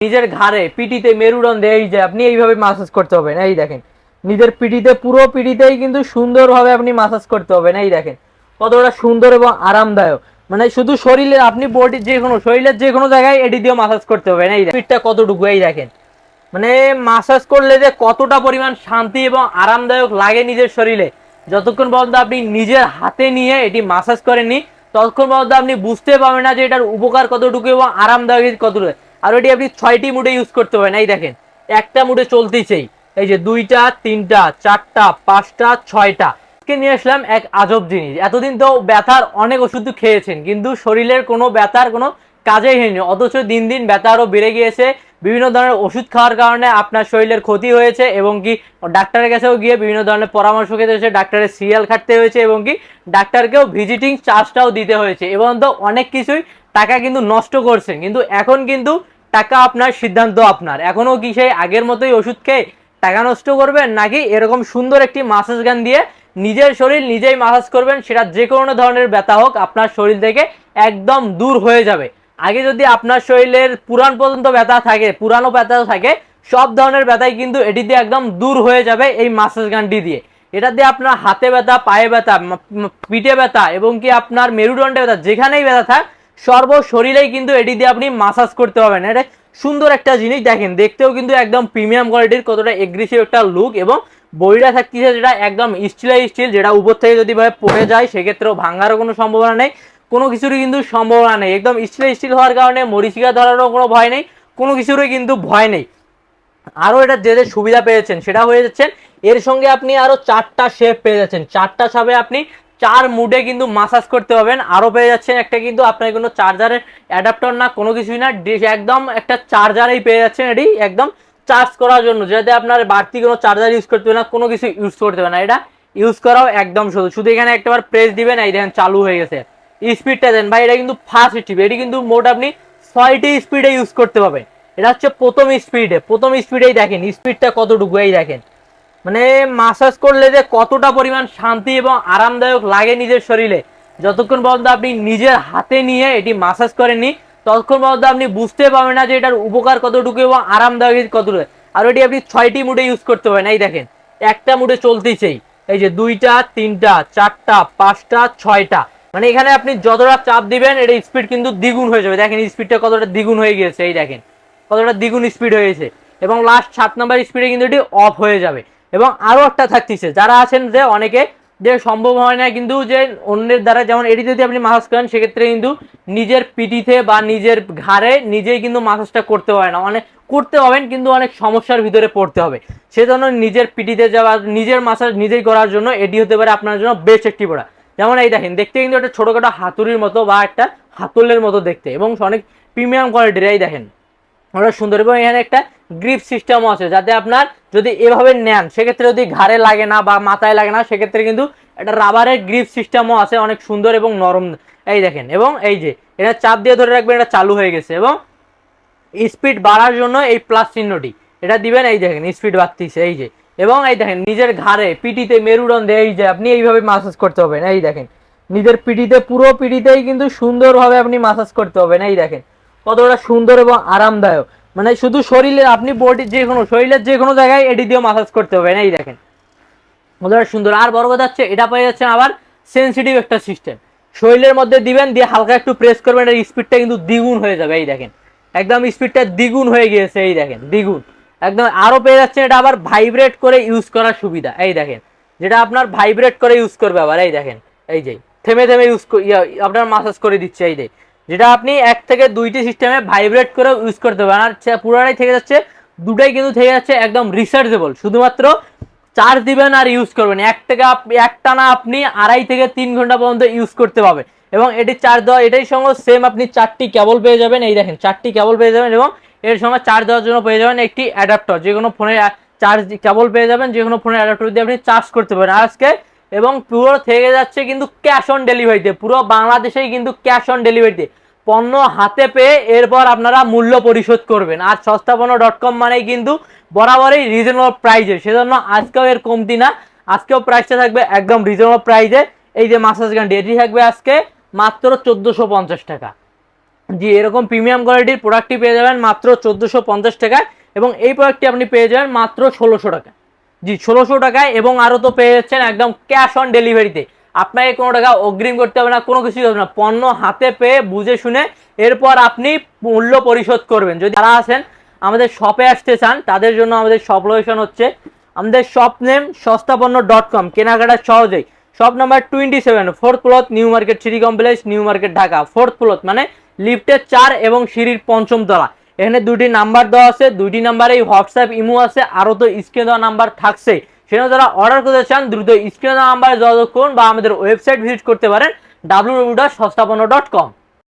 নিজের ঘাড়ে পিটিতে মেরুদণ্ডে এই যে আপনি এইভাবে মাসাজ করতে হবে এই দেখেন, নিজের পিটিতে, পুরো পিটিতেই কিন্তু সুন্দরভাবে আপনি মাসাজ করতে হবে এই দেখেন, কতটা সুন্দর এবং আরামদায়ক। মানে শুধু শরীরের আপনি বডি যে কোনো, শরীরের যে কোনো জায়গায় এটি দিয়ে মাসাজ করতে হবে এই পিঠটা কতটুকু? এই দেখেন মানে মাসাজ করলে যে কতটা পরিমাণ শান্তি এবং আরামদায়ক লাগে নিজের শরীরে। যতক্ষণ পর্যন্ত আপনি নিজের হাতে নিয়ে এটি মাসাজ করেননি, ততক্ষণ পর্যন্ত আপনি বুঝতে পারবেন না যে এটার উপকার কতটুকু এবং আরামদায়ক কতটুকু। আর ওইটি আপনি ছয়টি মুডে ইউজ করতে পারেন। এই দেখেন, একটা মুডে চলতেছেই। এই যে দুইটা, তিনটা, চারটা, পাঁচটা, ছয়টা। আজকে নিয়ে আসলাম? এক আজব জিনিস। এতদিন তো ব্যথার অনেক ওষুধ খেয়েছেন, কিন্তু শরীরের কোনো ব্যথার কোনো কাজেই হয়নি। অথচ দিন দিন ব্যথা আরও বেড়ে গিয়েছে। বিভিন্ন ধরনের ওষুধ খাওয়ার কারণে আপনার শরীরের ক্ষতি হয়েছে এবং কি ডাক্তারের কাছেও গিয়ে বিভিন্ন ধরনের পরামর্শ খেতে হয়েছে, ডাক্তারের সিরিয়াল খাটতে হয়েছে এবং কি ডাক্তারকেও ভিজিটিং চার্জটাও দিতে হয়েছে। এবং তো অনেক কিছুই টাকা কিন্তু নষ্ট করছেন। কিন্তু এখন কিন্তু টাকা আপনার সিদ্ধান্ত আপনার। এখনও কি সেই আগের মতোই ওষুধ খেয়ে টাকা নষ্ট করবেন? নাকি এরকম সুন্দর একটি মাসাজ গান দিয়ে নিজের শরীর নিজেই মাসাজ করবেন? সেটা যে কোনো ধরনের ব্যথা হোক, আপনার শরীর থেকে একদম দূর হয়ে যাবে। আগে যদি আপনার শরীরের পুরান পর্যন্ত ব্যথা থাকে, পুরানো ব্যথা থাকে, সব ধরনের ব্যথাই কিন্তু এটি দিয়ে একদম দূর হয়ে যাবে এই মাসাজ গানটি দিয়ে। এটা দিয়ে আপনার হাতে ব্যথা, পায়ে ব্যথা পিঠে ব্যথা, এবং কি আপনার মেরুদণ্ডে ব্যথা, যেখানেই ব্যথা থাক সর্ব শরীরেই কিন্তু এটি দিয়ে আপনি মাসাজ করতে পারবেন। এটা সুন্দর একটা জিনিস দেখেন, দেখতেও কিন্তু একদম প্রিমিয়াম কোয়ালিটির কতটা এগ্রেসিভ একটা লুক এবং বডিটা থাকতেছে যেটা একদম স্টিলের স্টিল যেটা উপর থেকে যদি ভাবে পড়ে যায়, সেক্ষেত্রেও ভাঙারও কোনো সম্ভাবনা নেই। কোনো কিছুরই কিন্তু সম্ভাবনা নেই। একদম স্টিলের স্টিল হওয়ার কারণে মরিচিকা ধরারও কোনো ভয় নেই, কোনো কিছুরই কিন্তু ভয় নেই। আরও এটা যে যে সুবিধা পেয়েছেন, সেটা হয়ে যাচ্ছেন এর সঙ্গে আপনি আরও চারটা শেপ পেয়ে যাচ্ছেন। চারটা সাপে আপনি চার মুডে কিন্তু মাসাজ করতে পারবেন। আরও পেয়ে যাচ্ছেন একটা কিন্তু আপনার কোনো চার্জারের অ্যাডাপ্টার না, কোনো কিছুই না। একদম একটা চার্জারেই পেয়ে যাচ্ছেন এটি। একদম চার্জ করার জন্য। যাতে আপনার বাড়তি কোনো চার্জার ইউজ করতে হবে না, কোনো কিছু ইউজ করতে হবে না। এটা ইউজ করাও একদম শুধু শুধু এখানে একটাবার প্রেস দিবেন, এই দেখেন চালু হয়ে গেছে। স্পিডটা দেন। ভাই, এটা কিন্তু ফার্স্ট স্পিড এটি কিন্তু মোট আপনি ছয়টি স্পিডে ইউজ করতে পারবেন। এটা হচ্ছে প্রথম স্পিডে প্রথম স্পিডেই দেখেন। স্পিডটা কতটুকু? এই দেখেন। মানে মাসাজ করলে যে কতটা পরিমাণ শান্তি এবং আরামদায়ক লাগে নিজের শরীরে, যতক্ষণ পর্যন্ত আপনি নিজের হাতে নিয়ে এটি মাসাজ করেননি, ততক্ষণ পর্যন্ত আপনি বুঝতে পারবেন না যে এটার উপকার কতটুকু এবং আরামদায়ক কতটুকু। আর এটি আপনি ছয়টি মুডে ইউজ করতে পারেন। এই দেখেন, একটা মুডে চলতেছেই। এই যে দুইটা, তিনটা, চারটা, পাঁচটা, ছয়টা। মানে এখানে আপনি যতটা চাপ দিবেন এটা স্পিড কিন্তু দ্বিগুণ হয়ে যাবে। দেখেন স্পিডটা কতটা দ্বিগুণ হয়ে গিয়েছে। এই দেখেন, কতটা দ্বিগুণ স্পিড হয়েছে এবং লাস্ট সাত নাম্বার স্পিডে কিন্তু এটি অফ হয়ে যাবে। এবং আরও একটা থাকতেছে। যারা আছেন যে অনেকে, যে সম্ভব হয় না কিন্তু যে অন্যের দ্বারা যেমন এটি যদি আপনি মাসাজ করেন, সেক্ষেত্রে কিন্তু নিজের পিঠিতে বা নিজের ঘাড়ে নিজেই কিন্তু মাসাজটা করতে পারে না। অনেক করতে হবেন কিন্তু অনেক সমস্যার ভিতরে পড়তে হবে। সেজন্য নিজের পিঠিতে যাওয়া, নিজের মাসাজ নিজেই করার জন্য এটি হতে পারে আপনার জন্য বেস্ট একটি পড়া যেমন এই দেখেন, দেখতে কিন্তু একটা ছোটোখাটো হাতুড়ির মতো বা একটা হাতলের মতো দেখতে এবং অনেক প্রিমিয়াম কোয়ালিটির এই দেখেন। ওটা সুন্দর, এবং এখানে একটা গ্রিপ সিস্টেমও আছে যাতে আপনার যদি এভাবে নেন, সেক্ষেত্রে যদি ঘাড়ে লাগে না বা মাথায় লাগে না, সেক্ষেত্রে কিন্তু একটা রাবারের গ্রিপ সিস্টেমও আছে অনেক সুন্দর এবং নরম। এই দেখেন, এবং এই যে, এটা চাপ দিয়ে ধরে রাখবেন, এটা চালু হয়ে গেছে, এবং স্পিড বাড়ার জন্য এই প্লাস চিহ্নটি, এটা দিবেন, এই দেখেন স্পিড বাড়তিছে, এই যে, এবং এই দেখেন, নিজের ঘাড়ে পিটিতে মেরুদণ্ডে, এই যে, আপনি এইভাবে মাসাজ করতে হবেন, এই দেখেন, নিজের পিটিতে, পুরো পিটিতেই কিন্তু সুন্দরভাবে আপনি মাসাজ করতে হবেন, এই দেখেন কতটা সুন্দর এবং আরামদায়ক। মানে শুধু শরীরের আপনি বডি যে কোনো, শরীরের যে কোনো জায়গায় এটি দিয়ে মাসাজ করতে হবে না এই দেখেন। কতটা সুন্দর। আর বড় কথা হচ্ছে, এটা পেয়ে যাচ্ছেন আবার সেন্সিটিভ একটা সিস্টেম শরীরের মধ্যে দিবেন, দিয়ে হালকা একটু প্রেস করবেন এর স্পিডটা কিন্তু দ্বিগুণ হয়ে যাবে, এই দেখেন। একদম স্পিডটা দ্বিগুণ হয়ে গিয়েছে, এই দেখেন, দ্বিগুণ। একদম আরও পেয়ে যাচ্ছেন, এটা আবার ভাইব্রেট করে ইউজ করার সুবিধা, এই দেখেন। যেটা আপনার ভাইব্রেট করে ইউজ করবে আবার, এই দেখেন, এই যে, থেমে থেমে ইউজ আপনার মাসাজ করে দিচ্ছে, এই যে। যেটা আপনি এক থেকে দুইটি সিস্টেমে ভাইব্রেট করে ইউজ করতে পারেন। আর পুরোটাই থেকে যাচ্ছে, দুটাই কিন্তু থেকে যাচ্ছে একদম রিসার্চেবল শুধুমাত্র চার্জ দিবেন আর ইউজ করবেন। এক থেকে আপ- একটানা আপনি আড়াই থেকে তিন ঘণ্টা পর্যন্ত ইউজ করতে পারবেন। এবং এটি চার্জ দেওয়া, এটাই সঙ্গে সেম আপনি চারটি কেবল পেয়ে যাবেন। এই দেখেন, চারটি কেবল পেয়ে যাবেন এবং এর সঙ্গে চার্জ দেওয়ার জন্য পেয়ে যাবেন একটি অ্যাডাপ্টার যে কোনো ফোনে চার্জ কেবল পেয়ে যাবেন, যে কোনো ফোনের অ্যাডাপ্টার দিয়ে আপনি চার্জ করতে পারেন। আজকে এবং পুরো থেকে যাচ্ছে কিন্তু ক্যাশ অন ডেলিভারিতে পুরো বাংলাদেশেই কিন্তু ক্যাশ অন ডেলিভারিতে পণ্য হাতে পেয়ে এরপর আপনারা মূল্য পরিশোধ করবেন। আর সস্তাপন্ন ডট কম মানেই কিন্তু বরাবরই রিজনেবল প্রাইজে সেজন্য আজকেও এর কমতি না, আজকেও প্রাইসটা থাকবে একদম রিজনেবল প্রাইজে এই যে মাসাজ গানটি এটি থাকবে আজকে মাত্র চোদ্দোশো পঞ্চাশ টাকা। জি, এরকম প্রিমিয়াম কোয়ালিটির প্রোডাক্টটি পেয়ে যাবেন মাত্র চোদ্দোশো পঞ্চাশ টাকায় এবং এই প্রোডাক্টটি আপনি পেয়ে যাবেন মাত্র ষোলোশো টাকায়। জি, ষোলোশো টাকায় এবং আরও তো পেয়ে যাচ্ছেন একদম ক্যাশ অন ডেলিভারিতে আপনাকে কোনো টাকা অগ্রিম করতে হবে না, কোনো কিছুই হবে না। পণ্য হাতে পেয়ে, বুঝে শুনে এরপর আপনি মূল্য পরিশোধ করবেন। যদি যারা আছেন, আমাদের শপে আসতে চান, তাদের জন্য আমাদের শপ লোকেশন হচ্ছে আমাদের shop name Sastapanno dot com কেনাকাটা সহজেই। Shop number twenty seven fourth floor New Market City Complex New Market Dhaka fourth floor মানে লিফটের চার এবং সিঁড়ির পঞ্চম তলা। এখানে দুটি নাম্বার দেওয়া আছে, দুইটি নাম্বারেই হোয়াটসঅ্যাপ ইমো আছে, আরও তো স্ক্রিনে দেওয়া নাম্বার থাকছে সেজন্য যারা অর্ডার করতে চান, দ্রুত স্ক্রিন নাম্বারে যোগাযোগ করুন বা আমাদের ওয়েবসাইট ভিজিট করতে পারেন ডাব্লিউ ডট কম